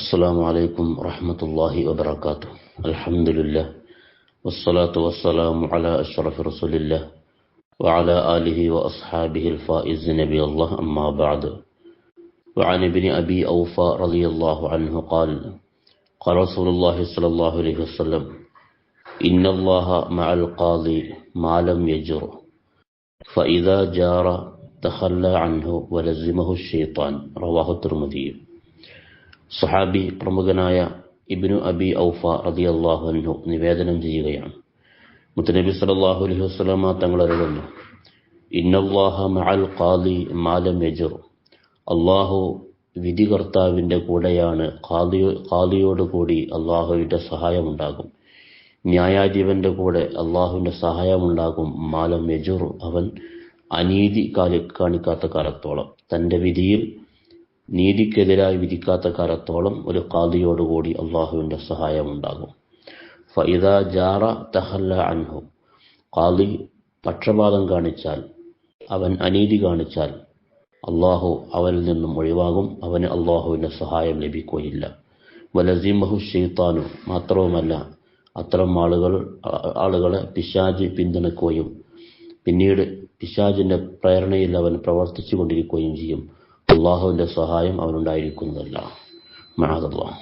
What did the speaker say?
السلام عليكم ورحمة الله وبركاته. الحمد لله والصلاة والسلام على أشرف رسول الله وعلى آله وأصحابه الفائز نبي الله. أما بعد وعن ابن أبي أوفى رضي الله عنه قال قال رسول الله صلى الله عليه وسلم إن الله مع القاضي ما لم يجر فإذا جار تخلى عنه ولزمه الشيطان. رواه الترمذي. സഹാബി പ്രമുഖനായ ഇബ്നു അബി ഔഫ റളിയല്ലാഹു അൻഹു നിവേദനം ചെയ്യുകയാണ്. മുത്തനബി സല്ലല്ലാഹു അലൈഹി വസല്ലമ തങ്ങൾ അറിയുന്നു ഇന്നല്ലാഹ മഅൽ ഖാദി അള്ളാഹു വിധികർത്താവിന്റെ കൂടെയാണ് കാലിയോട് ഖാദിയോട് കൂടി അള്ളാഹുവിന്റെ സഹായമുണ്ടാകും. ന്യായാധിപന്റെ കൂടെ അള്ളാഹുവിന്റെ സഹായമുണ്ടാകും മാലം യജുർ അവൻ അനീതി കാലി കാണിക്കാത്ത കാലത്തോളം. തന്റെ വിധിയിൽ നീതിക്കെതിരായി വിധിക്കാത്ത കാലത്തോളം ഒരു കാതിയോടുകൂടി അള്ളാഹുവിന്റെ സഹായമുണ്ടാകും. ഫൈദ ജാറ തഹല്ല അൻഹു. കാതി പക്ഷപാതം കാണിച്ചാൽ അവൻ അനീതി കാണിച്ചാൽ അള്ളാഹു അവനിൽ നിന്നും ഒഴിവാകും അവന് അള്ളാഹുവിന്റെ സഹായം ലഭിക്കുകയില്ല. വലസിമഹു ഷെയ്ത്താനു മാത്രവുമല്ല അത്തരം ആളുകൾ ആളുകളെ പിശാജ് പിന്തുണക്കുകയും പിന്നീട് പിശാജിന്റെ പ്രേരണയിൽ അവൻ പ്രവർത്തിച്ചു കൊണ്ടിരിക്കുകയും ചെയ്യും. അള്ളാഹുവിന്റെ സഹായം അവനുണ്ടായിരിക്കുന്നതല്ല. മഹാദല്ലാ